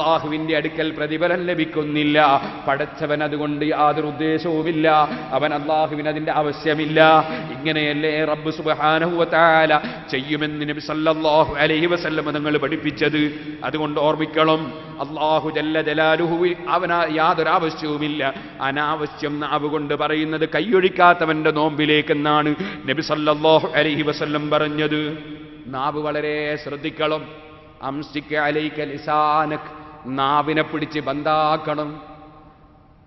അള്ളാഹുവിന്റെ അടുക്കൽ പ്രതിഫലം ലഭിക്കുന്നില്ല. പടച്ചവൻ അതുകൊണ്ട് യാതൊരു ഉദ്ദേശവുമില്ല. അവൻ അള്ളാഹുവിന് അതിന്റെ ആവശ്യമില്ല. ഇങ്ങനെയല്ലേ റബ്ബ് സുബാനഹുവത്താല ചെയ്യുമെന്ന് നബി സല്ലല്ലാഹു അലൈഹി വസല്ലം നിങ്ങൾ പഠിപ്പിച്ചത്. അതുകൊണ്ട് ഓർമ്മിക്കണം അള്ളാഹു ജല്ല ജലാലുഹു അവന് യാതൊരു ആവശ്യവുമില്ല. അനാവശ്യം നാവ് കൊണ്ട് പറയുന്നത് കൈയൊഴിക്കാത്തവന്റെ നോമ്പിലേക്കെന്നാണ് നബി സല്ലല്ലാഹു അലൈഹി വസല്ലം പറഞ്ഞത്. നാവ് വളരെ ശ്രദ്ധിക്കണം. അംസിക്ക് അലൈക ലിസാനക് നാവിനെ പിടിച്ച് ബന്ധാക്കണം.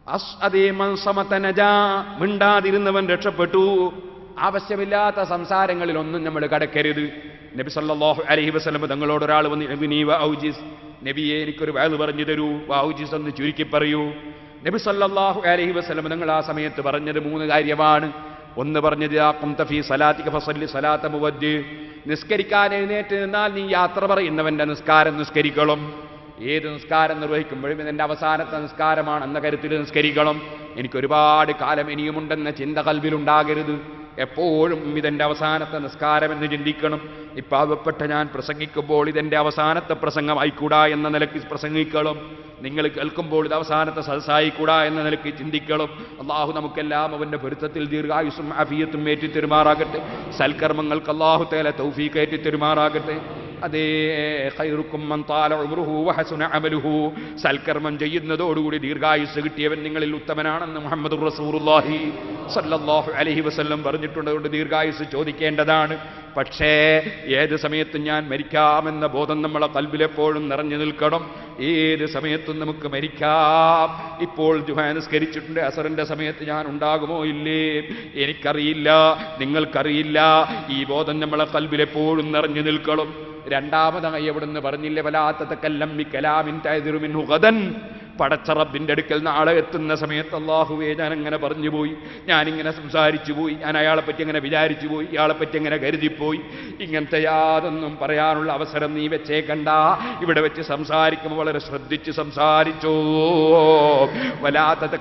അസ് അതേ മൻസമതനജാ മിണ്ടാതിരുന്നവൻ രക്ഷപ്പെട്ടു. ആവശ്യമില്ലാത്ത സംസാരങ്ങളിൽ ഒന്നും നമ്മൾ കടക്കരുത്. നബി സല്ലാഹു അലഹി വസ്ലം തങ്ങളോട് ഒരാൾ വന്ന് നബി നബിയെ എനിക്കൊരു വയത് പറഞ്ഞു തരൂ. വൗജിസ് എന്ന് ചുരുക്കി പറയൂ. നബി സല്ലാഹു അലഹി വസ്ലം നിങ്ങൾ ആ സമയത്ത് പറഞ്ഞത് മൂന്ന് കാര്യമാണ്. ഒന്ന് പറഞ്ഞത് ആ കുംത ഫീ സലാത്തിക ഫസല്ലി സലാത്ത മുവദ്ദി നിസ്കരിക്കാൻ എഴുന്നേറ്റ് നിന്നാൽ നീ യാത്ര പറയുന്നവന്റെ നിസ്കാരം നിസ്കരിക്കണം. ഏത് നിസ്കാരം നിർവഹിക്കുമ്പോഴും ഇതെന്റെ അവസാനത്തെ നിസ്കാരമാണ് എന്ന കരുത്തിൽ നിസ്കരിക്കണം. എനിക്ക് ഒരുപാട് കാലം ഇനിയുമുണ്ടെന്ന ചിന്ത കൽവിലുണ്ടാകരുത്. എപ്പോഴും ഇതെന്റെ അവസാനത്തെ നിസ്കാരം എന്ന് ചിന്തിക്കണം. ഈ പാവപ്പെട്ട ഞാൻ പ്രസംഗിക്കുമ്പോൾ ഇതെന്റെ അവസാനത്തെ പ്രസംഗമായിക്കൂടാ എന്ന നിലയ്ക്ക് പ്രസംഗിക്കണം. നിങ്ങൾ കേൾക്കുമ്പോൾ ഇത് അവസാനത്തെ സദസ്സായിക്കൂടാ എന്ന നിലയ്ക്ക് ചിന്തിക്കണം. അള്ളാഹു നമുക്കെല്ലാം അവന്റെ പൊരുത്തത്തിൽ ദീർഘായുസും അഫിയത്തും ഏറ്റിത്തെരുമാറാകട്ടെ. സൽക്കർമ്മങ്ങൾക്ക് അള്ളാഹു തേല തൗഫീഖ് ഏറ്റിത്തെരുമാറാകട്ടെ. അതേ ഖൈറുക്കും സൽക്കർമ്മം ചെയ്യുന്നതോടുകൂടി ദീർഘായുസ് കിട്ടിയവൻ നിങ്ങളിൽ ഉത്തമനാണെന്ന് മുഹമ്മദ് റസൂറുല്ലാഹി സല്ലല്ലാഹു അലൈഹി വസല്ലം പറഞ്ഞിട്ടുണ്ട്. അതുകൊണ്ട് ദീർഘായുസ് ചോദിക്കേണ്ടതാണ്. പക്ഷേ ഏത് സമയത്തും ഞാൻ മരിക്കാമെന്ന ബോധം നമ്മളെ കൽബിലെപ്പോഴും നിറഞ്ഞു നിൽക്കണം. ഏത് സമയത്തും നമുക്ക് മരിക്കാം. ഇപ്പോൾ ജുഹാനുസ്കരിച്ചിട്ടുണ്ട് അസറിന്റെ സമയത്ത് ഞാൻ ഉണ്ടാകുമോ ഇല്ലേ? എനിക്കറിയില്ല. നിങ്ങൾക്കറിയില്ല. ഈ ബോധം നമ്മളെ കൽബിലെപ്പോഴും നിറഞ്ഞു നിൽക്കണം. രണ്ടാമതായി എവിടുന്ന് പറഞ്ഞില്ലേ വലാത്ത കല്ലം കലാമിൻ തൈതിറുമിൻ ഹുഗദൻ പടച്ച റബ്ബിന്റെ അടുക്കൽ നാളെ എത്തുന്ന സമയത്ത് അള്ളാഹുവേ ഞാൻ അങ്ങനെ പറഞ്ഞു പോയി ഞാനിങ്ങനെ സംസാരിച്ചു പോയി ഞാൻ അയാളെ പറ്റി അങ്ങനെ വിചാരിച്ചു പോയി ഇയാളെ പറ്റി അങ്ങനെ കരുതിപ്പോയി. ഇങ്ങനത്തെ യാതൊന്നും പറയാനുള്ള അവസരം നീ വെച്ചേക്കണ്ട. ഇവിടെ വെച്ച് സംസാരിക്കുമ്പോൾ വളരെ ശ്രദ്ധിച്ച് സംസാരിച്ചോ. വലാത്തത്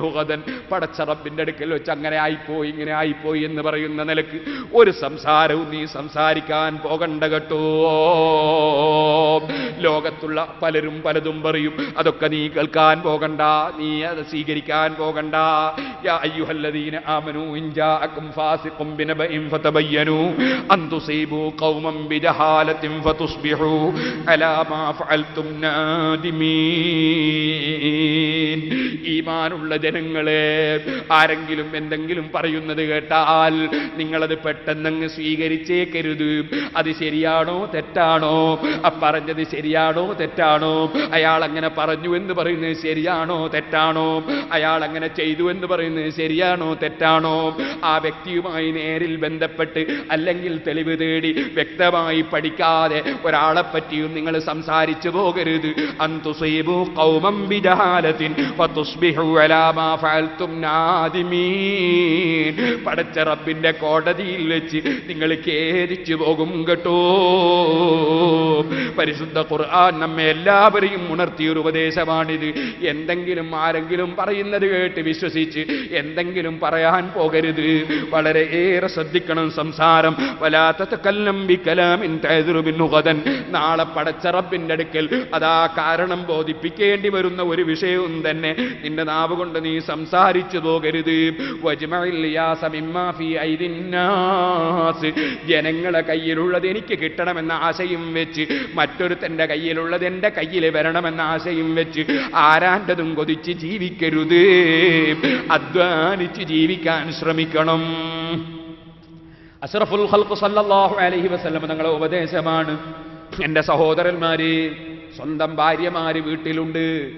ഹുഗദൻ പടച്ച റബ്ബിന്റെ അടുക്കൽ വെച്ച് അങ്ങനെ ആയിപ്പോയി ഇങ്ങനെ ആയിപ്പോയി എന്ന് പറയുന്ന നിലയ്ക്ക് ഒരു സംസാരവും നീ സംസാരിക്കാൻ പോകണ്ട കേട്ടോ. ലോകത്തുള്ള പലരും പലതും പറയും. അതൊക്കെ നീ കേൾക്കാൻ പോകണ്ട. നീ അത് സ്വീകരിക്കാൻ പോകണ്ട. അയ്യുഹല്ലദീന ഇൻജാഅകും ഫാസിഖും ഖൗമൻ ഫതുസ്ബിഹു അലാ മാ ഫഅൽതും നാദിമീൻ. ഈമാനുള്ള ജനങ്ങളെ ആരെങ്കിലും എന്തെങ്കിലും പറയുന്നത് കേട്ടാൽ നിങ്ങളത് പെട്ടെന്നങ്ങ് സ്വീകരിച്ചേക്കരുത്. അത് ശരിയാണോ തെറ്റാണോ? അപ്പറഞ്ഞത് പറഞ്ഞത് ശരിയാണോ തെറ്റാണോ? അയാൾ അങ്ങനെ പറഞ്ഞു എന്ന് പറയുന്നത് ശരിയാണോ തെറ്റാണോ? അയാൾ അങ്ങനെ ചെയ്തു എന്ന് പറയുന്നത് ശരിയാണോ തെറ്റാണോ? ആ വ്യക്തിയുമായി നേരിൽ ബന്ധപ്പെട്ട് അല്ലെങ്കിൽ തെളിവ് തേടി വ്യക്തമായി പഠിക്കാതെ ഒരാളെ പറ്റിയും നിങ്ങൾ സംസാരിച്ചു പോകരുത്. അന്തുസീബു കൗമം ബിജഹാലത്തിൻ പടച്ച കോടതിയിൽ വെച്ച് നിങ്ങൾ ഖേദിച്ചു പോകും കേട്ടോ. പരിശുദ്ധ ഖുർആൻ നമ്മെ എല്ലാവരെയും ഉണർത്തിയൊരു ഉപദേശമാണിത്. എന്തെങ്കിലും ആരെങ്കിലും പറയുന്നത് കേട്ട് വിശ്വസിച്ച് എന്തെങ്കിലും പറയാൻ പോകരുത്. വളരെ ഏറെ ശ്രദ്ധിക്കണം സംസാരം. നാളെ പടച്ച റബ്ബിന്റെ അടുക്കൽ അതാ കാരണം ബോധിപ്പിക്കേണ്ടി വരുന്ന ഒരു വിഷയവും തന്നെ നിന്റെ നാവ് കൊണ്ട് നീ സംസാരിച്ചു പോകരുത്. ജനങ്ങളെ കയ്യിലുള്ളത് എനിക്ക് കിട്ടണമെന്ന ആശയും വെച്ച് മറ്റൊരുത്തന്റെ കയ്യിലുള്ളത് എന്റെ കയ്യിൽ വരണമെന്ന ആശയും വെച്ച് ആരാന്റെതും കൊതിച്ച് ജീവിക്കരുത്. അധ്വാനിച്ച് ജീവിക്കാൻ ശ്രമിക്കണം. അഷ്റഫുൽ ഹൽക്കു സല്ലാഹു അലഹി വസ്ലം തങ്ങളുടെ ഉപദേശമാണ്. എന്റെ സഹോദരന്മാര് സ്വന്തം ഭാര്യമാര് വീട്ടിലുണ്ട്.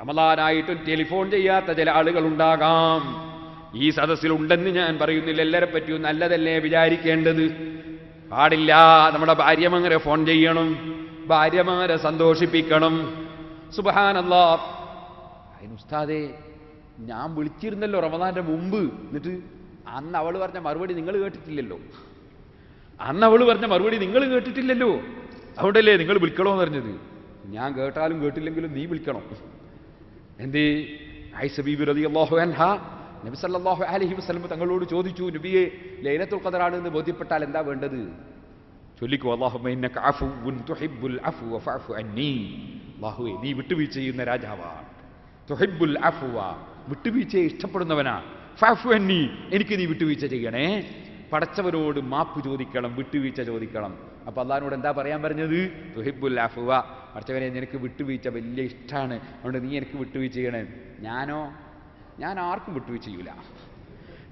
റമദാനായിട്ടും ടെലിഫോൺ ചെയ്യാത്ത ചില ആളുകൾ ഉണ്ടാകാം ഈ സദസ്സിലുണ്ടെന്ന് ഞാൻ പറയുന്നില്ല. എല്ലാരെ പറ്റിയും നല്ലതല്ലേ വിചാരിക്കേണ്ടത്? പാടില്ല. നമ്മുടെ ഭാര്യമാരെ ഫോൺ ചെയ്യണം. ഭാര്യമാരെ സന്തോഷിപ്പിക്കണം. സുബഹാനല്ലാ. അതിന് ഉസ്താദേ ഞാൻ വിളിച്ചിരുന്നല്ലോ റമദാന്റെ മുമ്പ്. എന്നിട്ട് അന്ന് അവൾ പറഞ്ഞ മറുപടി നിങ്ങൾ കേട്ടിട്ടില്ലല്ലോ. അന്ന് അവൾ പറഞ്ഞ മറുപടി നിങ്ങൾ കേട്ടിട്ടില്ലല്ലോ. അതുകൊണ്ടല്ലേ നിങ്ങൾ വിളിക്കണോ എന്ന് പറഞ്ഞത് ഞാൻ കേട്ടാലും കേട്ടില്ലെങ്കിലും നീ വിളിക്കണം. എന്തേ? ഐസബീബി നബി അലൈഹി വസല്ലം തങ്ങളോട് ചോദിച്ചു നബിയെ ലൈലത്തുൽ ഖദറാണ് എന്ന് ബോധ്യപ്പെട്ടാൽ എന്താ വേണ്ടത്? ചൊല്ലിക്കോ അന്നീ. അള്ളാഹുവേ നീ വിട്ടുവീഴ്ച ചെയ്യുന്ന രാജാവാണ് തുഹിബുൽ അഫുവ വിട്ടുവീഴ്ചയെ ഇഷ്ടപ്പെടുന്നവനാ. ഫാഫു അന്നി എനിക്ക് നീ വിട്ടുവീഴ്ച ചെയ്യണേ. പടച്ചവരോട് മാപ്പ് ചോദിക്കണം വിട്ടുവീഴ്ച ചോദിക്കണം. അപ്പൊ അള്ളഹാനോട് എന്താ പറയാൻ പറഞ്ഞത്? തുഹിബുൽ അഫുവ. പടച്ചവനെ നിനക്ക് വിട്ടുവീഴ്ച വലിയ ഇഷ്ടമാണ് അതുകൊണ്ട് നീ എനിക്ക് വിട്ടുവീഴ്ച ചെയ്യണേ. ഞാനോ? ഞാൻ ആർക്കും വിട്ടുവീഴ്ച ചെയ്യൂല.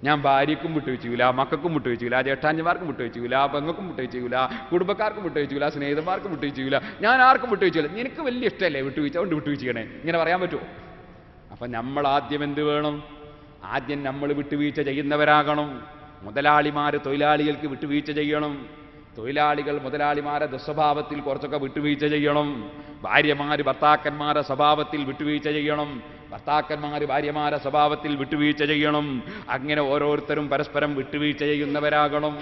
ഞാൻ ഭാര്യക്കും വിട്ടുവീഴ്ച ചെയ്യൂല മക്കൾക്കും ജേഷ്ഠാഞ്ചന്മാർക്കും വിട്ടുവീഴ്ച ചെയ്യൂല പെങ്ങൾക്കും വിട്ടുവീഴ്ച ചെയ്യൂല കുടുംബക്കാർക്കും വിട്ടുവീഴ്ച ചെയ്യൂല സ്നേഹിതന്മാർക്കും വിട്ടുവീഴ്ച ചെയ്യൂല ഞാൻ ആർക്കും വിട്ടുവീഴ്ച ചെയ്യൂല നിനക്ക് വലിയ ഇഷ്ടമല്ലേ വിട്ടുവീഴ്ച? കൊണ്ട് വിട്ടുവീഴ്ച ചെയ്യണേ ഇങ്ങനെ പറയാൻ പറ്റുമോ? അപ്പൊ നമ്മൾ ആദ്യം എന്ത് വേണം? ആദ്യം നമ്മൾ വിട്ടുവീഴ്ച ചെയ്യുന്നവരാകണം. മുതലാളിമാർ തൊഴിലാളികൾക്ക് വിട്ടുവീഴ്ച ചെയ്യണം. തൊഴിലാളികൾ മുതലാളിമാരെ ദുസ്വഭാവത്തിൽ കുറച്ചൊക്കെ വിട്ടുവീഴ്ച ചെയ്യണം. ഭാര്യമാർ ഭർത്താക്കന്മാരെ സ്വഭാവത്തിൽ വിട്ടുവീഴ്ച ചെയ്യണം. ഭർത്താക്കന്മാർ ഭാര്യമാരെ സ്വഭാവത്തിൽ വിട്ടുവീഴ്ച ചെയ്യണം. അങ്ങനെ ഓരോരുത്തരും പരസ്പരം വിട്ടുവീഴ്ച ചെയ്യുന്നവരാകണം.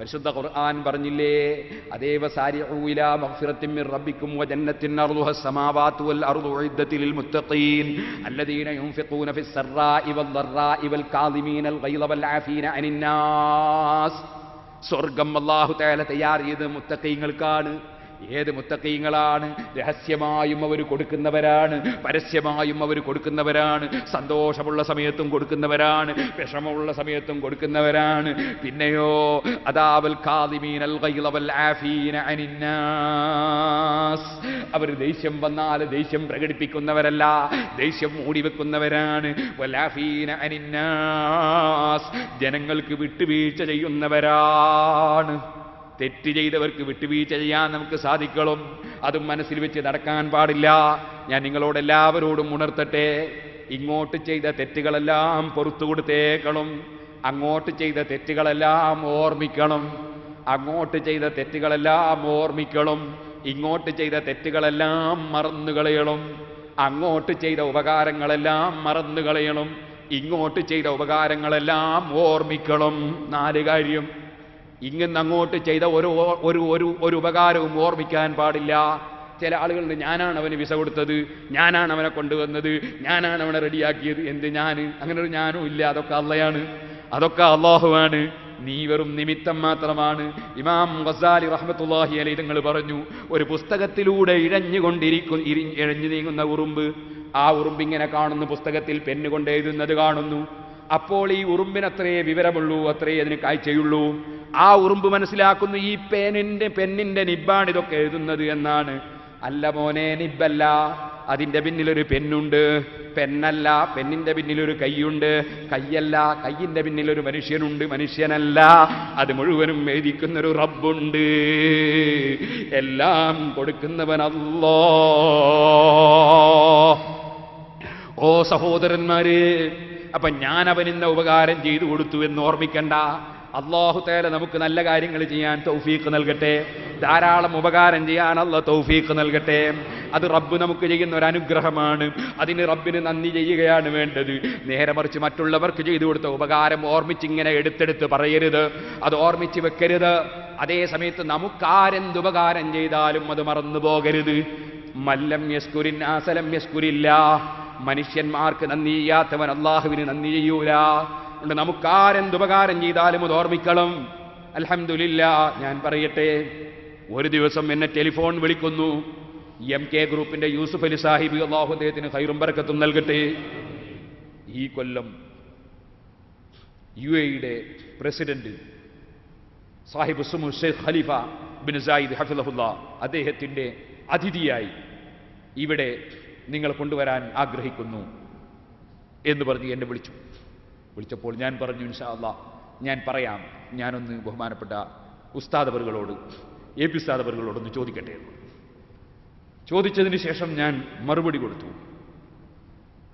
പരിശുദ്ധ ഖുർആൻ പറഞ്ഞില്ലേ? അതേവ സാരിഊല മഗ്ഫിറത്തിൻ മിർ റബ്ബിക്കും വജന്നത്തിൻ അർളുഹ സമാവാതു വൽ അർളു ഉഇദ്ദത്തിൽ മുത്തഖീൻ അല്ലദീന യുൻഫിഖൂന ഫിസ് സറാഇ വൽ ളറാഇ വൽ കാദിമീനൽ ഗൈള വൽ ആഫീന അനിൻ നാസ് സ്വർഗം അള്ളാഹു തആല തയ്യാർ ചെയ്ത് മുത്തഖീങ്ങൾക്കാണ് ഏത് മുത്തക്കീങ്ങളാണ്? രഹസ്യമായും അവർ കൊടുക്കുന്നവരാണ്. പരസ്യമായും അവർ കൊടുക്കുന്നവരാണ്. സന്തോഷമുള്ള സമയത്തും കൊടുക്കുന്നവരാണ്. വിഷമമുള്ള സമയത്തും കൊടുക്കുന്നവരാണ്. പിന്നെയോ അതാവൽ കാതിമീൻ അവർ ദേഷ്യം വന്നാൽ ദേഷ്യം പ്രകടിപ്പിക്കുന്നവരല്ല. ദേഷ്യം മൂടിവെക്കുന്നവരാണ് ജനങ്ങൾക്ക് വിട്ടുവീഴ്ച ചെയ്യുന്നവരാണ്. തെറ്റ് ചെയ്തവർക്ക് വിട്ടുവീഴ്ച ചെയ്യാൻ നമുക്ക് സാധിക്കണം അതും മനസ്സിൽ വെച്ച് നടക്കാൻ പാടില്ല. ഞാൻ നിങ്ങളോട് എല്ലാവരോടും ഉണർത്തട്ടെ. ഇങ്ങോട്ട് ചെയ്ത തെറ്റുകളെല്ലാം പുറത്തു കൊടുത്തേക്കണം അങ്ങോട്ട് ചെയ്ത തെറ്റുകളെല്ലാം ഓർമ്മിക്കണം. അങ്ങോട്ട് ചെയ്ത തെറ്റുകളെല്ലാം ഓർമ്മിക്കണം. ഇങ്ങോട്ട് ചെയ്ത തെറ്റുകളെല്ലാം മറന്നു കളയണം അങ്ങോട്ട് ചെയ്ത ഉപകാരങ്ങളെല്ലാം മറന്നു കളയണം ഇങ്ങോട്ട് ചെയ്ത ഉപകാരങ്ങളെല്ലാം ഓർമ്മിക്കണം. നാല് കാര്യം. ഇങ്ങനെ അങ്ങോട്ട് ചെയ്ത ഒരു ഒരു ഒരു ഒരു ഉപകാരവും ഓർമ്മിക്കാൻ പാടില്ല. ചില ആളുകളുണ്ട് ഞാനാണ് അവന് വിസ കൊടുത്തത് ഞാനാണ് അവനെ കൊണ്ടുവന്നത് ഞാനാണ് അവനെ റെഡിയാക്കിയത് എന്ത് ഞാൻ അങ്ങനെ ഒരു ഞാനും ഇല്ല അതൊക്കെ അള്ളയാണ്. അതൊക്കെ അള്ളാഹുവാണ്. നീ വെറും നിമിത്തം മാത്രമാണ്. ഇമാം ഗസാലി റഹ്മത്തുല്ലാഹി അലൈ തങ്ങൾ പറഞ്ഞു ഒരു പുസ്തകത്തിലൂടെ ഇഴഞ്ഞുകൊണ്ടിരിക്കും ഇരി ഇഴഞ്ഞു നീങ്ങുന്ന ഉറുമ്പ് ആ ഉറുമ്പിങ്ങനെ കാണുന്നു പുസ്തകത്തിൽ പെന്ന് കൊണ്ട് എഴുതുന്നത് കാണുന്നു. അപ്പോൾ ഈ ഉറുമ്പിനത്രയേ വിവരമുള്ളൂ അത്രയേ അതിന് കാഴ്ചയുള്ളൂ. ആ ഉറുമ്പ് മനസ്സിലാക്കുന്നു ഈ പേനിന്റെ പെണ്ണിന്റെ നിബ്ബാണ് ഇതൊക്കെ എഴുതുന്നത് എന്നാണ്. അല്ല മോനെ നിബ്ബല്ല അതിന്റെ പിന്നിലൊരു പെണ്ണുണ്ട്. പെണ്ണല്ല പെണ്ണിന്റെ പിന്നിലൊരു കൈയുണ്ട്. കൈയല്ല കയ്യിന്റെ പിന്നിലൊരു മനുഷ്യനുണ്ട്. മനുഷ്യനല്ല അത് മുഴുവനും എഴുതിക്കുന്നൊരു റബ്ബുണ്ട്. എല്ലാം കൊടുക്കുന്നവനല്ലോ ഓ സഹോദരന്മാര് അപ്പൊ ഞാൻ അവനിന്ന ഉപകാരം ചെയ്തു കൊടുത്തു എന്ന് ഓർമ്മിക്കണ്ട. അള്ളാഹു തേല നമുക്ക് നല്ല കാര്യങ്ങൾ ചെയ്യാൻ തൗഫീക്ക് നൽകട്ടെ. ധാരാളം ഉപകാരം ചെയ്യാൻ അല്ല തൗഫീക്ക് നൽകട്ടെ. അത് റബ്ബ് നമുക്ക് ചെയ്യുന്ന ഒരു അനുഗ്രഹമാണ്. അതിന് റബ്ബിന് നന്ദി ചെയ്യുകയാണ് വേണ്ടത്. നേരെ മറിച്ച് മറ്റുള്ളവർക്ക് ചെയ്തു കൊടുത്ത ഉപകാരം ഓർമ്മിച്ചിങ്ങനെ എടുത്തെടുത്ത് പറയരുത്. അത് ഓർമ്മിച്ച് വെക്കരുത്. അതേ സമയത്ത് നമുക്കാരെന്ത് ഉപകാരം ചെയ്താലും അത് മറന്നു പോകരുത്. മല്ലം യസ്കുരിൻ ആസലം യസ്കുരില്ല. മനുഷ്യന്മാർക്ക് നന്ദി ചെയ്യാത്തവൻ അള്ളാഹുവിന് നന്ദി ചെയ്യൂല. അതുകൊണ്ട് നമുക്കാരെന്തുപകാരം ചെയ്താലും അത് ഓർമ്മിക്കണം. അലഹമില്ല ഞാൻ പറയട്ടെ. ഒരു ദിവസം എന്നെ ടെലിഫോൺ വിളിക്കുന്നു. എം കെ ഗ്രൂപ്പിന്റെ യൂസുഫ് അലി സാഹിബ് അള്ളാഹു അദ്ദേഹത്തിന് ഹൈറും ബർക്കത്തും നൽകട്ടെ. ഈ കൊല്ലം യു എയുടെ പ്രസിഡന്റ് സാഹിബ് സുമു ഷെയ്ഖ് ഖലീഫ ബിൻ സായിദ് ഹഫിലഹുല്ല അദ്ദേഹത്തിന്റെ അതിഥിയായി ഇവിടെ നിങ്ങൾ കൊണ്ടുവരാൻ ആഗ്രഹിക്കുന്നു എന്ന് പറഞ്ഞ് എന്നെ വിളിച്ചു. വിളിച്ചപ്പോൾ ഞാൻ പറഞ്ഞു ഇൻഷാ അള്ളാ ഞാൻ പറയാം. ഞാനൊന്ന് ബഹുമാനപ്പെട്ട ഉസ്താദവറുകളോട് എ പി ഉസ്താദവറുകളോടൊന്ന് ചോദിക്കട്ടെ എന്ന്. ചോദിച്ചതിന് ശേഷം ഞാൻ മറുപടി കൊടുത്തു.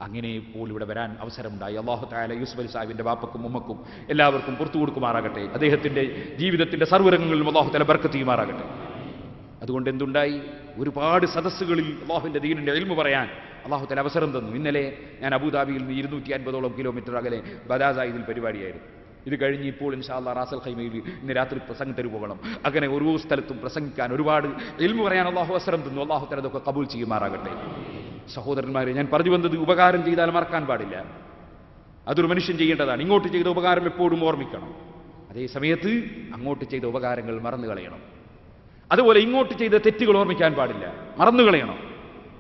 അങ്ങനെ ഇപ്പോൾ ഇവിടെ വരാൻ അവസരമുണ്ടായി. അള്ളാഹു താല യൂസുഫ് അലി സാഹിബിന്റെ ബാപ്പക്കും ഉമ്മക്കും എല്ലാവർക്കും പുറത്തു കൊടുക്കുമാറാകട്ടെ. അദ്ദേഹത്തിന്റെ ജീവിതത്തിന്റെ സർവരംഗങ്ങളിലും അള്ളാഹു താല ബർക്കത്ത് ചെയ്യുമാറാകട്ടെ. അതുകൊണ്ട് എന്തുണ്ടായി? ഒരുപാട് സദസ്സുകളിൽ അള്ളാഹുവിന്റെ ദീനിന്റെ എൽമു പറയാൻ അള്ളാഹു തല അവസരം തന്നു. ഇന്നലെ ഞാൻ അബുദാബിയിൽ നിന്ന് ഇരുന്നൂറ്റി അൻപതോളം കിലോമീറ്റർ അകലെ ബദാസായിദിൽ പരിപാടിയായിരുന്നു. ഇത് കഴിഞ്ഞ് ഇപ്പോൾ ഇൻഷാല്ല റാസൽ ഖൈമയിൽ ഇന്ന് രാത്രി പ്രസംഗത്തിന് പോകണം. അങ്ങനെ ഓരോ സ്ഥലത്തും പ്രസംഗിക്കാൻ ഒരുപാട് എൽമു പറയാൻ അള്ളാഹു അവസരം തന്നു. അള്ളാഹു തല അതൊക്കെ കബൂൽ ചെയ്യുമാറാകട്ടെ. സഹോദരന്മാരെ ഞാൻ പറഞ്ഞു വന്നത് ഉപകാരം ചെയ്താൽ മറക്കാൻ പാടില്ല. അതൊരു മനുഷ്യൻ ചെയ്യേണ്ടതാണ്. ഇങ്ങോട്ട് ചെയ്ത ഉപകാരം എപ്പോഴും ഓർമ്മിക്കണം. അതേ സമയത്ത് അങ്ങോട്ട് ചെയ്ത ഉപകാരങ്ങൾ മറന്നു കളയണം അതുപോലെ ഇങ്ങോട്ട് ചെയ്ത തെറ്റുകൾ ഓർമ്മിക്കാൻ പാടില്ല. മറന്നുകളയണം.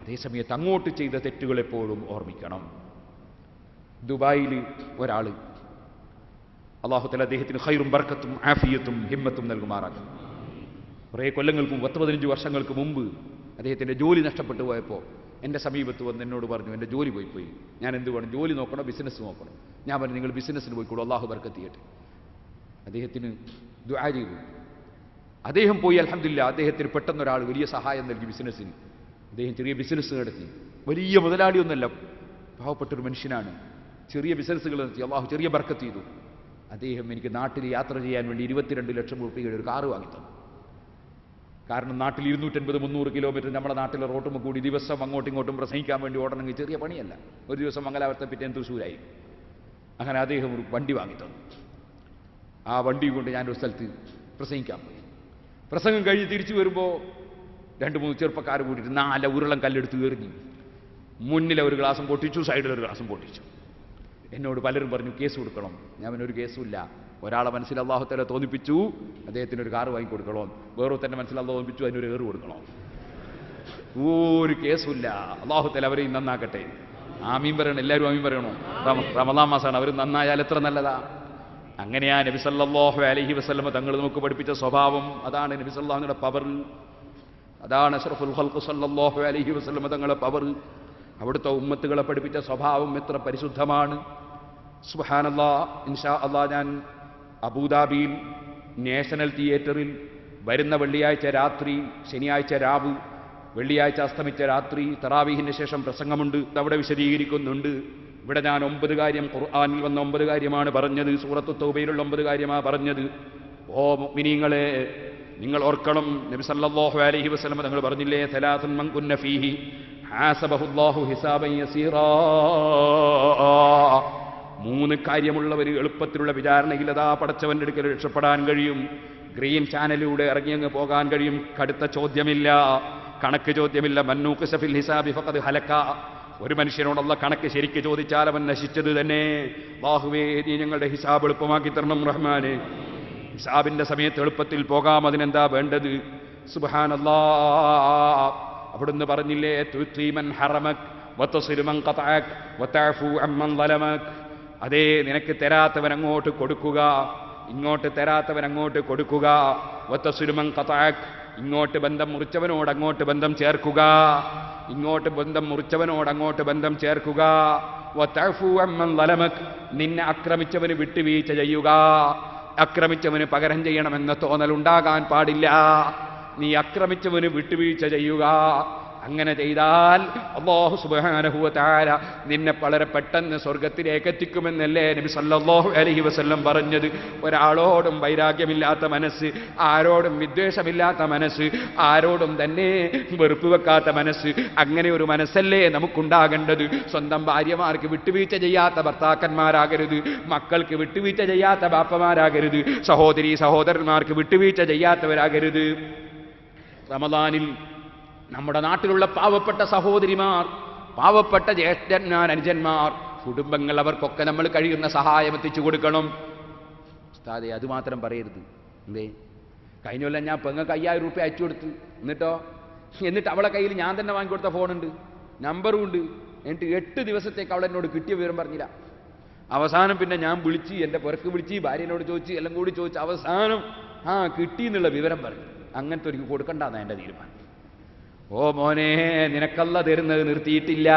അതേസമയത്ത് അങ്ങോട്ട് ചെയ്ത തെറ്റുകൾ എപ്പോഴും ഓർമ്മിക്കണം. ദുബായിൽ ഒരാൾ അള്ളാഹുത്തല അദ്ദേഹത്തിന് ഹൈറും ബർക്കത്തും ആഫിയത്തും ഹിമ്മത്തും നൽകുമാറാക്കും കുറേ കൊല്ലങ്ങൾക്കും പത്ത് പതിനഞ്ച് വർഷങ്ങൾക്ക് മുമ്പ് അദ്ദേഹത്തിന്റെ ജോലി നഷ്ടപ്പെട്ടു പോയപ്പോൾ എന്റെ സമീപത്ത് വന്ന് എന്നോട് പറഞ്ഞു എന്റെ ജോലി പോയി പോയി. ഞാൻ എന്ത് വേണം? ജോലി നോക്കണോ? ബിസിനസ് നോക്കണോ? ഞാൻ പറഞ്ഞു നിങ്ങൾ ബിസിനസ്സിന് പോയിക്കോളൂ അള്ളാഹു ബർക്കത്ത് ചെയ്യട്ടെ. അദ്ദേഹത്തിന് ദുആ അദ്ദേഹം പോയി അലഹമില്ല അദ്ദേഹത്തിന് പെട്ടെന്ന് ഒരാൾ വലിയ സഹായം നൽകി ബിസിനസ്സിന്. അദ്ദേഹം ചെറിയ ബിസിനസ് നടത്തി. വലിയ മുതലാളിയൊന്നല്ല പാവപ്പെട്ടൊരു മനുഷ്യനാണ്. ചെറിയ ബിസിനസ്സുകൾ നടത്തി അള്ളാഹു ചെറിയ ബർക്കത്ത് ചെയ്തു. അദ്ദേഹം എനിക്ക് നാട്ടിൽ യാത്ര ചെയ്യാൻ വേണ്ടി ഇരുപത്തിരണ്ട് ലക്ഷം രൂപയുടെ ഒരു കാറ് വാങ്ങി തന്നു കാരണം നാട്ടിൽ ഇരുന്നൂറ്റൻപത് മുന്നൂറ് കിലോമീറ്റർ നമ്മുടെ നാട്ടിലെ റോട്ടും കൂടി ദിവസം അങ്ങോട്ടും ഇങ്ങോട്ടും പ്രസംഗിക്കാൻ വേണ്ടി ഓടണമെങ്കിൽ ചെറിയ പണിയല്ല. ഒരു ദിവസം മംഗലാപുരത്തെ പിറ്റേന്ന് തൃശ്ശൂരായി. അങ്ങനെ അദ്ദേഹം ഒരു വണ്ടി വാങ്ങി തന്നു ആ വണ്ടി കൊണ്ട് ഞാനൊരു സ്ഥലത്ത് പ്രസംഗിക്കാൻ പോയി. പ്രസംഗം കഴിഞ്ഞ് തിരിച്ചു വരുമ്പോൾ രണ്ട് മൂന്ന് ചെറുപ്പക്കാർ കൂടിയിട്ട് നാല ഉരുളം കല്ലെടുത്ത് എറിഞ്ഞു. മുന്നിലെ ഒരു ഗ്ലാസും പൊട്ടിച്ചു സൈഡിലൊരു ഗ്ലാസും പൊട്ടിച്ചു. എന്നോട് പലരും പറഞ്ഞു കേസ് കൊടുക്കണം. ഞാൻ അവനൊരു കേസുമില്ല ഒരാളെ മനസ്സിൽ അള്ളാഹുത്തല തോന്നിപ്പിച്ചു അദ്ദേഹത്തിന് ഒരു കാറ് വാങ്ങിക്കൊടുക്കണം വേറെ തന്നെ മനസ്സിൽ അള്ളാഹ് തോന്നിപ്പിച്ചു അതിനൊരു ഏറ് കൊടുക്കണം. ഒരു കേസുമില്ല അള്ളാഹുത്തല അവരെയും നന്നാക്കട്ടെ. ആമീൻ പറയണം. എല്ലാവരും ആമീൻ പറയണോ? റമ- റമദാൻ മാസമാണ് അവർ നന്നായാൽ എത്ര നല്ലതാ? അങ്ങനെയാ നബി സല്ലല്ലാഹു അലൈഹി വസ്ലമ തങ്ങൾ നമുക്ക് പഠിപ്പിച്ച സ്വഭാവം. അതാണ് നബിസല്ലാഹുടെ പവർ. അതാണ് അഷ്റഫുൽ ഹൽഖു സല്ലല്ലാഹു അലൈഹി വസ്ലമ തങ്ങളെ പവർ. അവിടുത്തെ ഉമ്മത്തുകളെ പഠിപ്പിച്ച സ്വഭാവം എത്ര പരിശുദ്ധമാണ്. സുഹാനല്ലാ ഇൻഷാ അള്ളാ ഞാൻ അബുദാബിയിൽ നാഷണൽ തിയേറ്ററിൽ വരുന്ന വെള്ളിയാഴ്ച രാത്രി ശനിയാഴ്ച രാവ് വെള്ളിയാഴ്ച അസ്തമിച്ച രാത്രി തറാവീഹിന് ശേഷം പ്രസംഗമുണ്ട്. അവിടെ വിശദീകരിക്കുന്നുണ്ട്. ഇവിടെ ഞാൻ ഒമ്പത് കാര്യം ഖുർആാനിൽ വന്ന ഒമ്പത് കാര്യമാണ് പറഞ്ഞത്. സൂറത്ത് തൗബയിലുള്ള ഒമ്പത് കാര്യമാണ് പറഞ്ഞത്. ഓ മിനിങ്ങളെ നിങ്ങൾ ഓർക്കണം നബി സല്ലല്ലാഹു അലൈഹി വസല്ലം തങ്ങൾ പറഞ്ഞില്ലേ സലാത്തുൻ മൻ ഫീഹി ഹാസബഹുല്ലാഹു ഹിസാബൻ യസീറാ. മൂന്ന് കാര്യമുള്ളവർ എളുപ്പത്തിലുള്ള വിചാരണയിലതാ പടച്ചവന്റെ അടുക്കൽ രക്ഷപ്പെടാൻ കഴിയും. ഗ്രീൻ ചാനലിലൂടെ ഇറങ്ങി ഇറങ്ങിയങ്ങ് പോകാൻ കഴിയും. കടുത്ത ചോദ്യമില്ല. കണക്ക് ചോദ്യമില്ല. മന്നൂക്ക് സഫിൽ ഹിസാബി ഫഖദ് ഹലക്ക. ഒരു മനുഷ്യനോടുള്ള കണക്ക് ശരിക്ക് ചോദിച്ചാൽ അവൻ നശിച്ചത് തന്നെ. ബാഹുവേ നീ ഞങ്ങളുടെ ഹിസാബ് എളുപ്പമാക്കി തരണം റഹ്മാനെ. ഹിസാബിന്റെ സമയത്ത് എളുപ്പത്തിൽ പോകാം അതിനെന്താ വേണ്ടത്? സുബാനല്ലാ അവിടുന്ന് പറഞ്ഞില്ലേ തുത്വീമൻ ഹറമക് ളലമക് അതേ നിനക്ക് തരാത്തവൻ അങ്ങോട്ട് കൊടുക്കുക ഇങ്ങോട്ട് തരാത്തവൻ അങ്ങോട്ട് കൊടുക്കുക. വത്തസുരുമൻ ഖതഅക് ഇങ്ങോട്ട് ബന്ധം മുറിച്ചവനോട് അങ്ങോട്ട് ബന്ധം ചേർക്കുക. ഇങ്ങോട്ട് ബന്ധം മുറിച്ചവനോട് അങ്ങോട്ട് ബന്ധം ചേർക്കുക. നിന്നെ ആക്രമിച്ചവന് വിട്ടുവീഴ്ച ചെയ്യുക. അക്രമിച്ചവന് പകരം ചെയ്യണമെന്ന തോന്നലുണ്ടാകാൻ പാടില്ല. നീ അക്രമിച്ചവന് വിട്ടുവീഴ്ച ചെയ്യുക. അങ്ങനെ ചെയ്താൽ അള്ളാഹു തആല നിന്നെ വളരെ പെട്ടെന്ന് സ്വർഗത്തിലേക്ക് എത്തിക്കുമെന്നല്ലേ നബി സല്ലാഹു അലഹി വസ്ല്ലം പറഞ്ഞത്? ഒരാളോടും വൈരാഗ്യമില്ലാത്ത മനസ്സ് ആരോടും വിദ്വേഷമില്ലാത്ത മനസ്സ് ആരോടും തന്നെ വെറുപ്പ് വെക്കാത്ത മനസ്സ് അങ്ങനെ ഒരു മനസ്സല്ലേ നമുക്കുണ്ടാകേണ്ടത്? സ്വന്തം ഭാര്യമാർക്ക് വിട്ടുവീഴ്ച ചെയ്യാത്ത ഭർത്താക്കന്മാരാകരുത് മക്കൾക്ക് വിട്ടുവീഴ്ച ചെയ്യാത്ത ബാപ്പമാരാകരുത് സഹോദരി സഹോദരന്മാർക്ക് വിട്ടുവീഴ്ച ചെയ്യാത്തവരാകരുത്. റമദാനിൽ നമ്മുടെ നാട്ടിലുള്ള പാവപ്പെട്ട സഹോദരിമാർ പാവപ്പെട്ട ജ്യേഷ്ഠന്മാർ അനുജന്മാർ കുടുംബങ്ങൾ അവർക്കൊക്കെ നമ്മൾ കഴിയുന്ന സഹായം എത്തിച്ചു കൊടുക്കണം. ഉസ്താദെ അത് മാത്രം പറയരുത്. എന്തേ? കഴിഞ്ഞ കൊല്ലം ഞാൻ പെങ്ങൾക്ക് അയ്യായിരം റുപ്യ അയച്ചു കൊടുത്തു. എന്നിട്ടോ? എന്നിട്ട് അവളെ കയ്യിൽ ഞാൻ തന്നെ വാങ്ങിക്കൊടുത്ത ഫോണുണ്ട്. നമ്പറും ഉണ്ട്. എന്നിട്ട് എട്ട് ദിവസത്തേക്ക് അവൾ എന്നോട് കിട്ടിയ വിവരം പറഞ്ഞില്ല. അവസാനം പിന്നെ ഞാൻ വിളിച്ച് എന്റെ പുറക്ക് വിളിച്ച് ഭാര്യനോട് ചോദിച്ച് എല്ലാം കൂടി ചോദിച്ച് അവസാനം ആ കിട്ടി എന്നുള്ള വിവരം പറഞ്ഞു. അങ്ങനത്തെ ഒരു കൊടുക്കണ്ടെന്നാണ് എന്റെ തീരുമാനം. ഓ മോനെ നിനക്കല്ല തരുന്നത് നിർത്തിയിട്ടില്ല.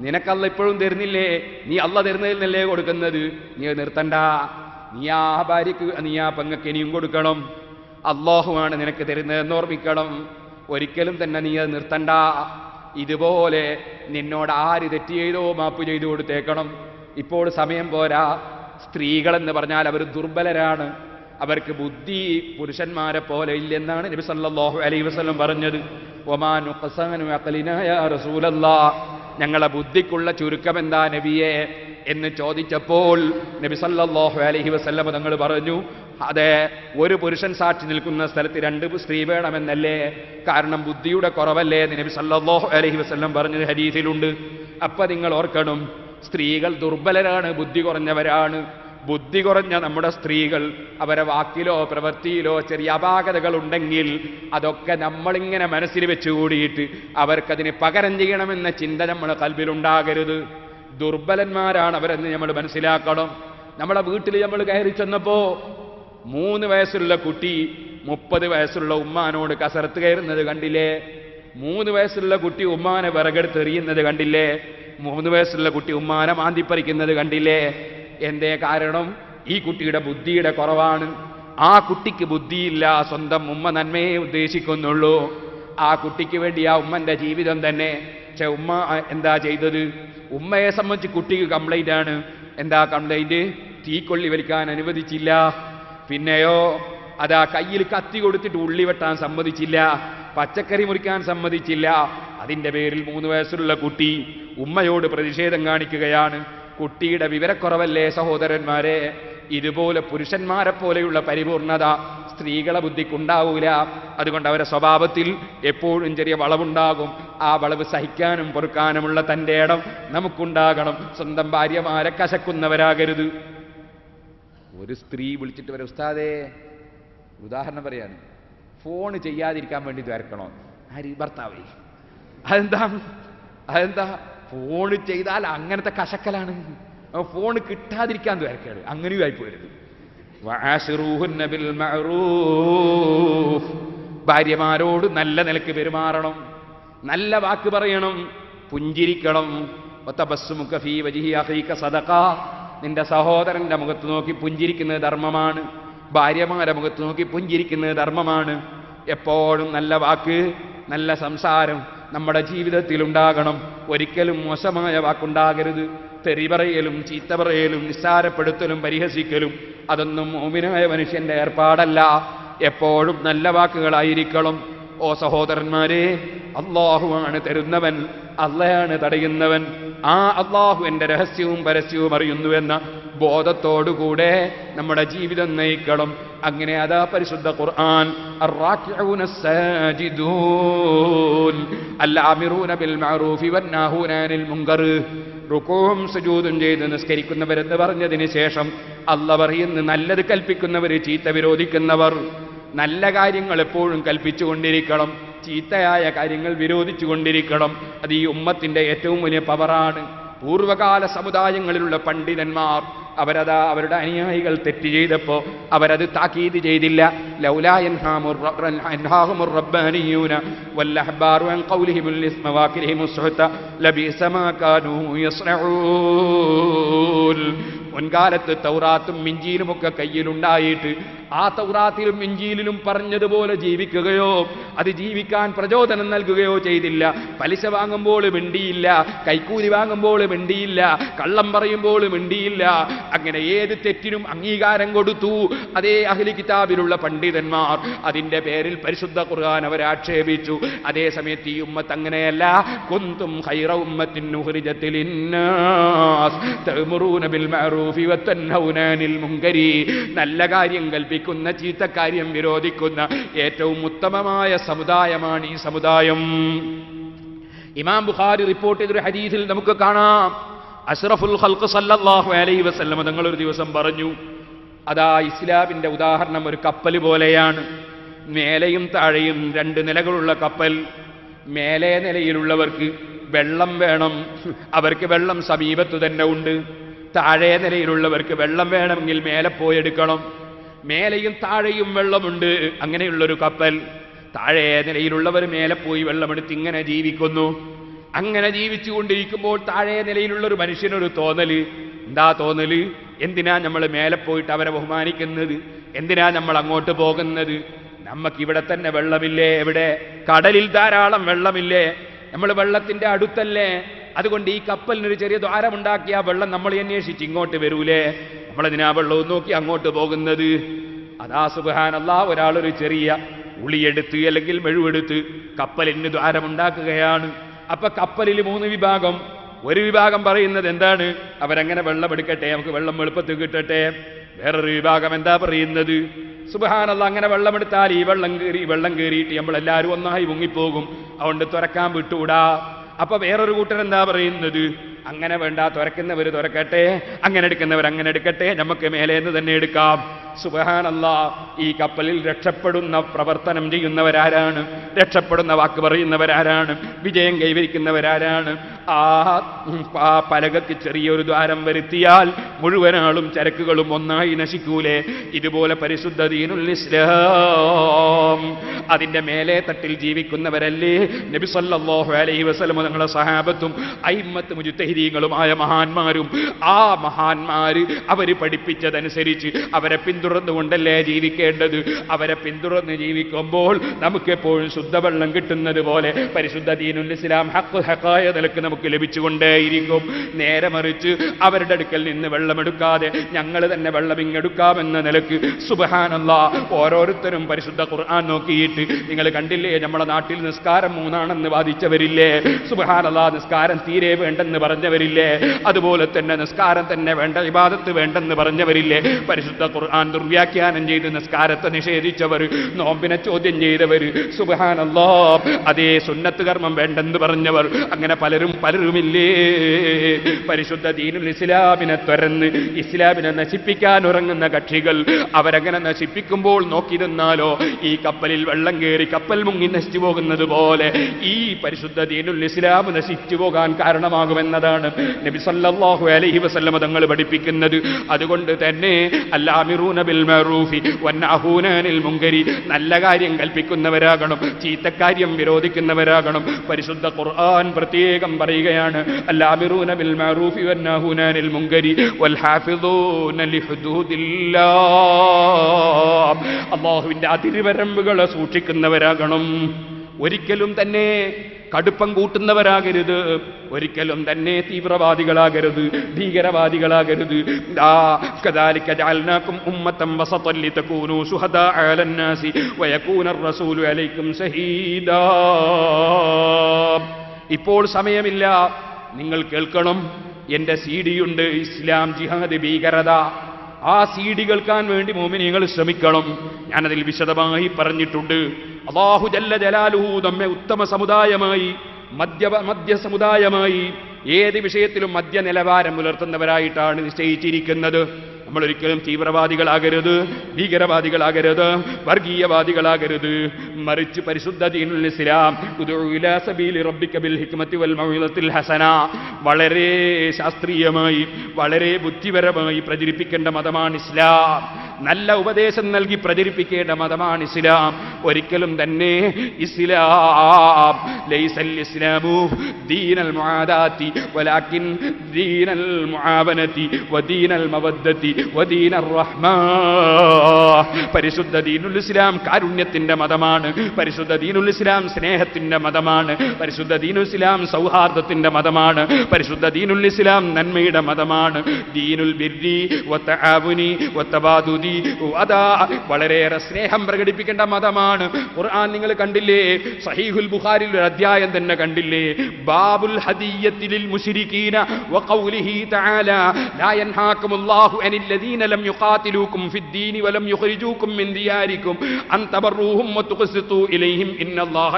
നിനക്കല്ല ഇപ്പോഴും തരുന്നില്ലേ? നീ അല്ല തരുന്നതിൽ നിന്നല്ലേ കൊടുക്കുന്നത്? നീ നിർത്തണ്ട. നീ ആ ഭാര്യക്ക് നീ ആ പെങ്ങക്ക് ഇനിയും കൊടുക്കണം. അള്ളാഹുവാണ് നിനക്ക് തരുന്നതെന്ന് ഓർമ്മിക്കണം. ഒരിക്കലും തന്നെ നീ അത് നിർത്തണ്ട. ഇതുപോലെ നിന്നോട് ആര് തെറ്റ് ചെയ്തോ മാപ്പ് ചെയ്തു കൊടുത്തേക്കണം. ഇപ്പോൾ സമയം പോരാ. സ്ത്രീകളെന്ന് പറഞ്ഞാൽ അവർ ദുർബലരാണ്. അവർക്ക് ബുദ്ധി പുരുഷന്മാരെ പോലെ ഇല്ലെന്നാണ് നബി സല്ലാഹു അലൈ വസ്ലം പറഞ്ഞത്. ഞങ്ങളെ ബുദ്ധിക്കുള്ള ചുരുക്കം എന്താ നബിയെ എന്ന് ചോദിച്ചപ്പോൾ നബി സല്ലാഹു അലഹി വസല്ലം തങ്ങൾ പറഞ്ഞു അതെ ഒരു പുരുഷൻ സാക്ഷി നിൽക്കുന്ന സ്ഥലത്ത് രണ്ട് സ്ത്രീ വേണമെന്നല്ലേ? കാരണം ബുദ്ധിയുടെ കുറവല്ലേ? എന്ന് നബി സല്ലാഹു അലഹി വസല്ലം പറഞ്ഞത് ഹദീസിലുണ്ട്. അപ്പൊ നിങ്ങൾ ഓർക്കണം സ്ത്രീകൾ ദുർബലരാണ് ബുദ്ധി കുറഞ്ഞവരാണ്. ബുദ്ധി കുറഞ്ഞ നമ്മുടെ സ്ത്രീകൾ അവരെ വാക്കിലോ പ്രവൃത്തിയിലോ ചെറിയ അപാകതകൾ ഉണ്ടെങ്കിൽ അതൊക്കെ നമ്മളിങ്ങനെ മനസ്സിൽ വെച്ചുകൂടിയിട്ട് അവർക്കതിന് പകരം ചെയ്യണമെന്ന ചിന്ത നമ്മുടെ കൽവിലുണ്ടാകരുത്. ദുർബലന്മാരാണ് അവരെന്ന് നമ്മൾ മനസ്സിലാക്കണം. നമ്മളെ വീട്ടിൽ നമ്മൾ കയറി ചെന്നപ്പോ മൂന്ന് വയസ്സുള്ള കുട്ടി മുപ്പത് വയസ്സുള്ള ഉമ്മാനോട് കസരത്ത് കയറുന്നത് കണ്ടില്ലേ? മൂന്ന് വയസ്സുള്ള കുട്ടി ഉമ്മാനെ വിറകെടുത്ത് എറിയുന്നത് കണ്ടില്ലേ? മൂന്ന് വയസ്സുള്ള കുട്ടി ഉമ്മാനെ മാന്തിപ്പറിക്കുന്നത് കണ്ടില്ലേ? എന്തേ കാരണം? ഈ കുട്ടിയുടെ ബുദ്ധിയുടെ കുറവാണ്. ആ കുട്ടിക്ക് ബുദ്ധിയില്ല സ്വന്തം ഉമ്മ നന്മയെ ഉദ്ദേശിക്കുന്നുള്ളൂ. ആ കുട്ടിക്ക് വേണ്ടി ആ ഉമ്മന്റെ ജീവിതം തന്നെ. പക്ഷെ ഉമ്മ എന്താ ചെയ്തത്? ഉമ്മയെ സംബന്ധിച്ച് കുട്ടിക്ക് കംപ്ലൈന്റ് ആണ്. എന്താ കംപ്ലൈന്റ് തീക്കൊള്ളി വലിക്കാൻ അനുവദിച്ചില്ല. പിന്നെയോ അതാ കയ്യിൽ കത്തി കൊടുത്തിട്ട് ഉള്ളി വെട്ടാൻ സമ്മതിച്ചില്ല. പച്ചക്കറി മുറിക്കാൻ സമ്മതിച്ചില്ല. അതിന്റെ പേരിൽ മൂന്ന് വയസ്സുള്ള കുട്ടി ഉമ്മയോട് പ്രതിഷേധം കാണിക്കുകയാണ്. കുട്ടിയുടെ വിവരക്കുറവല്ലേ സഹോദരന്മാരെ? ഇതുപോലെ പുരുഷന്മാരെ പോലെയുള്ള പരിപൂർണത സ്ത്രീകളെ ബുദ്ധിക്കുണ്ടാവൂല. അതുകൊണ്ട് അവരെ സ്വഭാവത്തിൽ എപ്പോഴും ചെറിയ വളവുണ്ടാകും. ആ വളവ് സഹിക്കാനും പൊറുക്കാനുമുള്ള തന്റെ ഇടം നമുക്കുണ്ടാകണം. സ്വന്തം ഭാര്യമാരെ കശക്കുന്നവരാകരുത്. ഒരു സ്ത്രീ വിളിച്ചിട്ട് വരെ ഉസ്താദേ ഉദാഹരണം പറയാണ്. ഫോൺ ചെയ്യാതിരിക്കാൻ വേണ്ടി വരക്കണോ? ആര്? ഭർത്താവേ. അതെന്താ? അതെന്താ? ഫോൺ ചെയ്താൽ അങ്ങനത്തെ കശക്കലാണ്. ഫോൺ കിട്ടാതിരിക്കാൻ വരക്കാണ് അങ്ങനെയും ആയി പോരുത്. ബിൽ മഅറൂഫ്. ഭാര്യമാരോട് നല്ല നിലയ്ക്ക് പെരുമാറണം. നല്ല വാക്ക് പറയണം. പുഞ്ചിരിക്കണം. നിന്റെ സഹോദരന്റെ മുഖത്ത് നോക്കി പുഞ്ചിരിക്കുന്നത് ധർമ്മമാണ്. ഭാര്യമാരെ മുഖത്ത് നോക്കി പുഞ്ചിരിക്കുന്നത് ധർമ്മമാണ്. എപ്പോഴും നല്ല വാക്ക് നല്ല സംസാരം നമ്മുടെ ജീവിതത്തിൽ ഉണ്ടാകണം ഒരിക്കലും മോശമായ വാക്കുണ്ടാകരുത്. തെറി പറയലും ചീത്ത പറയലും നിസ്സാരപ്പെടുത്തലും പരിഹസിക്കലും അതൊന്നും മോമിനായ മനുഷ്യന്റെ ഏർപ്പാടല്ല. എപ്പോഴും നല്ല വാക്കുകളായിരിക്കണം. ഓ സഹോദരന്മാരെ അള്ളാഹുവാണ് തരുന്നവൻ അള്ളയാണ് തടയുന്നവൻ. ആ അള്ളാഹു എന്റെ രഹസ്യവും പരസ്യവും അറിയുന്നുവെന്ന ബോധത്തോടുകൂടെ നമ്മുടെ ജീവിതം നയിക്കണം. അങ്ങനെ അതാ പരിശുദ്ധ ഖുർആൻ. റുക്കോവും സുജൂതും ചെയ്ത് നിസ്കരിക്കുന്നവരെന്ന് പറഞ്ഞതിന് ശേഷം അല്ല പറയുന്ന നല്ലത് കൽപ്പിക്കുന്നവർ ചീത്ത വിരോധിക്കുന്നവർ. നല്ല കാര്യങ്ങൾ എപ്പോഴും കൽപ്പിച്ചു കൊണ്ടിരിക്കണം ചീത്തയായ കാര്യങ്ങൾ വിരോധിച്ചുകൊണ്ടിരിക്കണം. അത് ഈ ഉമ്മത്തിന്റെ ഏറ്റവും വലിയ പവറാണ് പൂർവകാല സമുദായങ്ങളിലുള്ള പണ്ഡിതന്മാർ അവരതാ അവരുടെ അനുയായികൾ തെറ്റ് ചെയ്തപ്പോ അവരത് താക്കീത് ചെയ്തില്ല. ലൗലാ മുൻകാലത്ത് തൗറാത്തും മിഞ്ചിയിലും ഒക്കെ കയ്യിലുണ്ടായിട്ട് ആ തൗറാത്തിലും മിഞ്ചിയിലും പറഞ്ഞതുപോലെ ജീവിക്കുകയോ അത് ജീവിക്കാൻ പ്രചോദനം നൽകുകയോ ചെയ്തില്ല. പലിശ വാങ്ങുമ്പോൾ മിണ്ടിയില്ല കൈക്കൂലി വാങ്ങുമ്പോൾ മിണ്ടിയില്ല കള്ളം പറയുമ്പോൾ മിണ്ടിയില്ല. അങ്ങനെ ഏത് തെറ്റിനും അംഗീകാരം കൊടുത്തു. അതേ അഹ്ലി കിതാബിലുള്ള പണ്ഡിതന്മാർ അതിന്റെ പേരിൽ പരിശുദ്ധ ഖുർആൻ അവരെ ആക്ഷേപിച്ചു. അതേ സമയത്ത് ഈ ഉമ്മത്ത് അങ്ങനെയല്ല. കുന്തും ഹൈറ ഉമ്മത്തിൻ ബിൽ നല്ല കാര്യം കൽപ്പിക്കുന്ന ചീത്ത കാര്യം വിരോധിക്കുന്ന ഏറ്റവും ഉത്തമമായ സമുദായമാണ് ഈ സമുദായം. ഇമാം ബുഖാരി റിപ്പോർട്ട് ചെയ്തൊരു ഹദീസിൽ നമുക്ക് കാണാം. അഷ്റഫുൽ ഹൽക്ക് സല്ലാഹു അലൈ വസല്ലം തങ്ങൾ ഒരു ദിവസം പറഞ്ഞു അതാ ഇസ്ലാമിന്റെ ഉദാഹരണം ഒരു കപ്പൽ പോലെയാണ്. മേലെയും താഴെയും രണ്ട് നിലകളുള്ള കപ്പൽ. മേലെ നിലയിലുള്ളവർക്ക് വെള്ളം വേണം. അവർക്ക് വെള്ളം സമീപത്തു തന്നെ ഉണ്ട്. താഴെ നിലയിലുള്ളവർക്ക് വെള്ളം വേണമെങ്കിൽ മേലെ പോയെടുക്കണം മേലെയും താഴെയും വെള്ളമുണ്ട്. അങ്ങനെയുള്ളൊരു കപ്പൽ. താഴെ നിലയിലുള്ളവർ മേലെ പോയി വെള്ളമെടുത്ത് ഇങ്ങനെ ജീവിക്കുന്നു. അങ്ങനെ ജീവിച്ചുകൊണ്ടിരിക്കുമ്പോൾ താഴെ നിലയിലുള്ള ഒരു മനുഷ്യനൊരു തോന്നൽ. എന്താ തോന്നൽ? എന്തിനാ നമ്മൾ മേലെ പോയിട്ട് അവരെ ബഹുമാനിക്കുന്നത്? എന്തിനാ നമ്മൾ അങ്ങോട്ട് പോകുന്നത്? നമുക്ക് ഇവിടെ തന്നെ വെള്ളമില്ലേ? എവിടെ? കടലിൽ ധാരാളം വെള്ളമില്ലേ? നമ്മൾ വെള്ളത്തിന്റെ അടുത്തല്ലേ? അതുകൊണ്ട് ഈ കപ്പലിനൊരു ചെറിയ ദ്വാരമുണ്ടാക്കിയ വെള്ളം നമ്മൾ അന്വേഷിച്ച് ഇങ്ങോട്ട് വരൂലേ? നമ്മളതിനാ വെള്ളവും നോക്കി അങ്ങോട്ട് പോകുന്നത്? അതാ സുബഹാനല്ലാ ഒരാളൊരു ചെറിയ ഉളിയെടുത്ത് അല്ലെങ്കിൽ മെഴുവെടുത്ത് കപ്പലിന് ദ്വാരമുണ്ടാക്കുകയാണ്. അപ്പൊ കപ്പലിൽ മൂന്ന് വിഭാഗം. ഒരു വിഭാഗം പറയുന്നത് എന്താണ്? അവരങ്ങനെ വെള്ളം എടുക്കട്ടെ നമുക്ക് വെള്ളം എളുപ്പത്തിൽ കിട്ടട്ടെ. വേറൊരു വിഭാഗം എന്താ പറയുന്നത്? സുബഹാനല്ല അങ്ങനെ വെള്ളമെടുത്താൽ ഈ വെള്ളം കയറി വെള്ളം കയറിയിട്ട് നമ്മളെല്ലാവരും ഒന്നായി മുങ്ങിപ്പോകും അതുകൊണ്ട് തുറക്കാൻ വിട്ടുകൂടാ. അപ്പൊ വേറൊരു കൂട്ടർ എന്താ പറയുന്നത്? അങ്ങനെ വേണ്ട തുരക്കുന്നവർ തുരക്കട്ടെ അങ്ങനെ എടുക്കുന്നവർ അങ്ങനെ എടുക്കട്ടെ നമുക്ക് മേലെ മേലേന്ന് തന്നെ എടുക്കാം. സുബഹാനല്ല ഈ കപ്പലിൽ രക്ഷപ്പെടുന്ന പ്രവർത്തനം ചെയ്യുന്നവരാരാണ്? രക്ഷപ്പെടുന്ന വാക്ക് പറയുന്നവരാരാണ്? വിജയം കൈവരിക്കുന്നവരാരാണ്? ആ പലകയ്ക്ക് ചെറിയൊരു ദ്വാരം വരുത്തിയാൽ മുഴുവൻ ആളും ചരക്കുകളും ഒന്നായി നശിക്കൂലേ? ഇതുപോലെ പരിശുദ്ധ ദീനുൽ ഇസ്ലാം. അതിന്റെ മേലെ തട്ടിൽ ജീവിക്കുന്നവരല്ലേ? നബി സല്ലല്ലാഹു അലൈഹി വസ്ലമ തങ്ങളുടെ സഹാബത്തും അയിമത്ത് മുജുത്തഹിരീങ്ങളുമായ മഹാന്മാരും. ആ മഹാന്മാര് അവർ പഠിപ്പിച്ചതനുസരിച്ച് അവരെ പിന്തുടർന്നുകൊണ്ടല്ലേ ജീവിക്കേണ്ടത്? അവരെ പിന്തുടർന്ന് ജീവിക്കുമ്പോൾ നമുക്ക് എപ്പോഴും ശുദ്ധവെള്ളം കിട്ടുന്നത് പോലെ പരിശുദ്ധ ദീനുൽ ഇസ്ലാം ഹക്ക് ഹക്കായ നിലയ്ക്ക് നമുക്ക് ലഭിച്ചുകൊണ്ടേയിരിക്കും. നേരെ മറിച്ച് അവരുടെ അടുക്കൽ നിന്ന് വെള്ളമെടുക്കാതെ ഞങ്ങൾ തന്നെ വെള്ളം ഇങ്ങെടുക്കാമെന്ന നിലയ്ക്ക് സുബഹാനല്ല ഓരോരുത്തരും പരിശുദ്ധ ഖുർആൻ നോക്കിയിട്ട് നിങ്ങൾ കണ്ടില്ലേ നമ്മുടെ നാട്ടിൽ നിസ്കാരം മൂന്നാണെന്ന് വാദിച്ചവരില്ലേ? സുബഹാനല്ല നിസ്കാരം തീരെ വേണ്ടെന്ന് പറഞ്ഞവരില്ലേ? അതുപോലെ തന്നെ നിസ്കാരം തന്നെ വേണ്ട വിവാദത്ത് വേണ്ടെന്ന് പറഞ്ഞവരില്ലേ? പരിശുദ്ധ ഖുർആൻ ദുർവ്യാഖ്യാനം ചെയ്ത് നിസ്കാരത്തെ നിഷേധിച്ചവർ നോമ്പിനെ ചോദ്യം ചെയ്തവർ സുബഹാനല്ലോ അതേ സുന്നത്ത് കർമ്മം വേണ്ടെന്ന് പറഞ്ഞവർ അങ്ങനെ പലരും പലരുമില്ലേ? പരിശുദ്ധ ദീനുൽ ഇസ്ലാമിനെ തുരന്ന് ഇസ്ലാമിനെ നശിപ്പിക്കാൻ ഉറങ്ങുന്ന കക്ഷികൾ അവരങ്ങനെ നശിപ്പിക്കുമ്പോൾ നോക്കിയിരുന്നാലോ ഈ കപ്പലിൽ വെള്ളം കയറി കപ്പൽ മുങ്ങി നശിച്ചു പോകുന്നത് പോലെ ഈ പരിശുദ്ധ ദീനുൽ ഇസ്ലാം നശിച്ചു പോകാൻ കാരണമാകുമെന്നതാണ് നബി സല്ലല്ലാഹു അലൈഹി വസല്ലമ തങ്ങൾ പഠിപ്പിക്കുന്നത്. അതുകൊണ്ട് തന്നെ അല്ലാമിറൂന ബിൽ മഅറൂഫി വന്നഹൂന മുങ്കരി നല്ല കാര്യം കൽപ്പിക്കുന്നവരാകണം ചീത്തക്കാര്യം വിരോധിക്കുന്നവരാകണം പരിശുദ്ധ ഖുർആൻ പ്രത്യേകം പറയുകയാണ് അല്ലാമിറൂന മുങ്കരി വൽ ഹാഫിദൂന അതിരുവരമ്പുകളെ സൂക്ഷിക്കുന്നവരാകണം ഒരിക്കലും തന്നെ കടുപ്പം കൂട്ടുന്നവരാകരുത്. ഒരിക്കലും തന്നെ തീവ്രവാദികളാകരുത്. ഭീകരവാദികളാകരുത്. ഇപ്പോൾ സമയമില്ല. നിങ്ങൾ കേൾക്കണം. എന്റെ സി ഉണ്ട്. ഇസ്ലാം ജിഹാദ് ഭീകരത. ആ സി ഡി കേൾക്കാൻ വേണ്ടി മോമിനിയങ്ങൾ ശ്രമിക്കണം. ഞാനതിൽ വിശദമായി പറഞ്ഞിട്ടുണ്ട്. അള്ളാഹു ജല്ല ജലാലുഹു നമ്മെ ഉത്തമ സമുദായമായി മദ്യ മദ്യ സമുദായമായി ഏത് വിഷയത്തിലും മദ്യ നിലവാരം പുലർത്തുന്നവരായിട്ടാണ് നിശ്ചയിച്ചിരിക്കുന്നത്. നമ്മൾ ഒരിക്കലും തീവ്രവാദികളാകരുത് ഭീകരവാദികളാകരുത് വർഗീയവാദികളാകരുത്. മറിച്ച് പരിശുദ്ധ ദീനുൽ ഇസ്ലാം ഹസന. വളരെ ശാസ്ത്രീയമായി വളരെ ബുദ്ധിപരമായി പ്രചരിപ്പിക്കേണ്ട മതമാണ് ഇസ്ലാം. നല്ല ഉപദേശം നൽകി പ്രചരിപ്പിക്കേണ്ട മതമാണ് ഇസ്ലാം. ഒരിക്കലും തന്നെ ഇസ്ലാം. ലൈസൽ ഇസ്ലാമു ദീനൽ മുആദാത്തി വലാകിൻ ദീനൽ മുആവനതി വദീനൽ മവദ്ദത്തി വദീനർ റഹ്മാ പരിശുദ്ധ ദീനുൽ ഇസ്ലാം കാരുണ്യത്തിന്റെ മതമാണ്. പരിശുദ്ധ ദീനുൽ ഇസ്ലാം സ്നേഹത്തിന്റെ മതമാണ്. പരിശുദ്ധ ദീനുൽ ഇസ്ലാം സൗഹാർദ്ദത്തിന്റെ മതമാണ്. പരിശുദ്ധ ദീനുൽ ഇസ്ലാം നന്മയുടെ മതമാണ്. ദീനുൽ ബിർരി വത്തആവുനി വത്തബാദുദി അതാ വളരെയേറെ സ്നേഹം പ്രകടിപ്പിക്കേണ്ട മതമാണ്. ഖുർആൻ നിങ്ങൾ കണ്ടില്ലേ? സഹീഹുൽ ബുഖാരിൽ ഒരു അധ്യായം തന്നെ കണ്ടില്ലേ? ബാബുൽ ഹദിയ്യത്തിൽ മുശ്രിക്കീന വഖൗലിഹി തആല ലാ യൻഹാകുമുല്ലാഹു അനിൽ ലദീന ലം യുഖാതിലൂകും ഫിദ്ദീനി വലം യുഖ്രിജൂകും മിൻ ദിയാരികും അൻ തബറൂഹും വതുഖ്സിതു ഇലൈഹിം ഇന്നല്ലാഹ